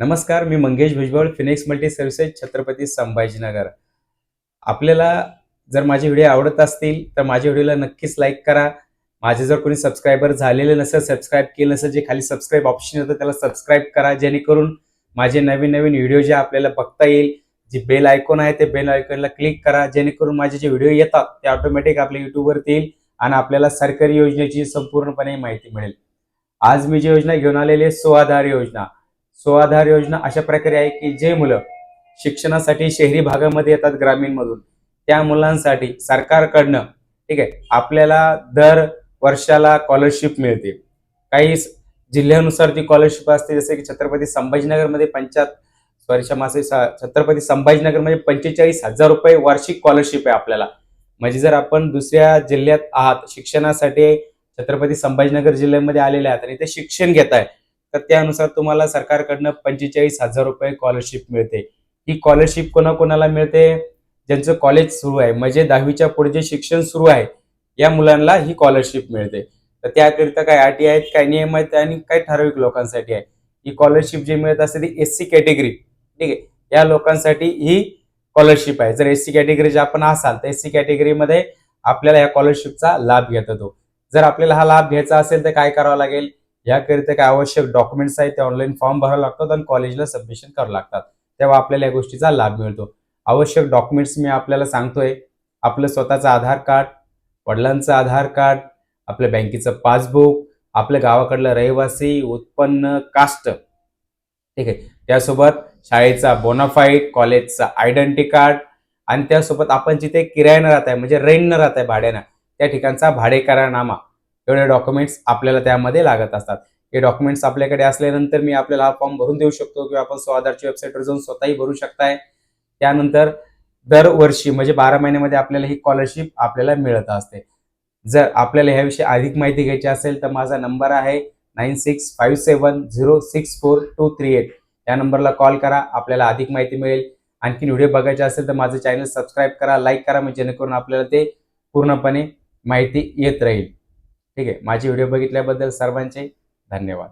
नमस्कार मी Mangesh Bhujbal Phoenix multi services Chhatrapati Sambhajinagar. आपल्याला जर माझे व्हिडिओ आवडत असतील तर माझ्या व्हिडिओला नक्कीच लाईक करा. माझे जर कोणी सबस्क्रायबर झालेले नसेल सबस्क्राईब केलं नसेल जे खाली सबस्क्राईब ऑप्शन येतं त्याला सबस्क्राईब करा. जेणेकरून माझे नवीन नवीन व्हिडिओ जे आपल्याला बघता येईल जे बेल आयकॉन आहे ते बेल आयकॉनला क्लिक करा. जेणेकरून माझे जे व्हिडिओ येतात ते ऑटोमॅटिक आपल्या युट्यूबवरती येईल आणि आपल्याला सरकारी योजनेची संपूर्णपणे माहिती मिळेल. आज मी जी योजना घेऊन आलेली आहे स्वाधार योजना. स्वाधार योजना अशा प्रकारे आहे की जे मुलं शिक्षणासाठी शहरी भागामध्ये येतात ग्रामीण मधून त्या मुलांसाठी सरकारकडनं ठीक आहे आपल्याला दर वर्षाला स्कॉलरशिप मिळते. काही जिल्ह्यानुसार ती स्कॉलरशिप असते जसे की छत्रपती संभाजीनगरमध्ये पंचायत सॉरी मासे छत्रपती संभाजीनगरमध्ये पंचेचाळीस हजार रुपये वार्षिक स्कॉलरशिप आहे आपल्याला. म्हणजे जर आपण दुसऱ्या जिल्ह्यात आहात शिक्षणासाठी छत्रपती संभाजीनगर जिल्ह्यामध्ये आलेले आहात आणि ते शिक्षण घेत आहे तर त्यानुसार तुम्हाला सरकारकडनं पंचेचाळीस हजार रुपये स्कॉलरशिप मिळते. ही स्कॉलरशिप कोणाकोणाला मिळते? ज्यांचं कॉलेज सुरू आहे. म्हणजे दहावीच्या पुढे जे शिक्षण सुरू आहे या मुलांना ही स्कॉलरशिप मिळते. तर त्याकरिता काय अटी आहेत काय नियम आहेत आणि काय ठराविक लोकांसाठी आहे. ही स्कॉलरशिप जी मिळत असते ती एस सी कॅटेगरी ठीक आहे? या लोकांसाठी ही स्कॉलरशिप आहे. जर एस सी कॅटेगरी आपण असाल तर एस सी कॅटेगरीमध्ये आपल्याला या स्कॉलरशिपचा लाभ घेता येतो. जर आपल्याला हा लाभ घ्यायचा असेल तर काय करावं लागेल? याकरिता काय आवश्यक डॉक्युमेंट्स आहेत ते ऑनलाईन फॉर्म भरावे लागतात आणि कॉलेजला सबमिशन करावं लागतात. तेव्हा आपल्याला या गोष्टीचा लाभ मिळतो. आवश्यक डॉक्युमेंट्स मी आपल्याला सांगतोय. आपलं स्वतःचं आधार कार्ड वडिलांचं आधार कार्ड आपल्या बँकेचं पासबुक आपल्या गावाकडलं रहिवासी उत्पन्न कास्ट ठीक आहे? त्यासोबत शाळेचा बोनाफाईड कॉलेजचा आयडेंटिटी कार्ड आणि त्यासोबत आपण जिथे किरायानं राहत आहे म्हणजे रेंटनं राहत आहे भाड्यानं त्या ठिकाणचा भाडेकरारनामा. एवढे डॉक्युमेंट्स आपल्याला त्यामध्ये लागत असतात. हे डॉक्युमेंट्स आपल्याकडे असल्यानंतर मी आपल्याला हा फॉर्म भरून देऊ शकतो किंवा आपण स्वाधारच्या वेबसाईटवर जाऊन स्वतःही भरू शकताय. त्यानंतर दरवर्षी म्हणजे बारा महिन्यामध्ये आपल्याला ही स्कॉलरशिप आपल्याला मिळत असते. जर आपल्याला ह्याविषयी अधिक माहिती घ्यायची असेल तर माझा नंबर आहे nine six five seven zero six four two three eight या नंबरला कॉल करा आपल्याला अधिक माहिती मिळेल. आणखी व्हिडिओ बघायचे असेल तर माझं चॅनल सबस्क्राईब करा लाईक करा म्हणजे जेणेकरून आपल्याला ते पूर्णपणे माहिती येत राहील. ठीक आहे. माझी व्हिडिओ बघितल्याबद्दल सर्वांचे धन्यवाद.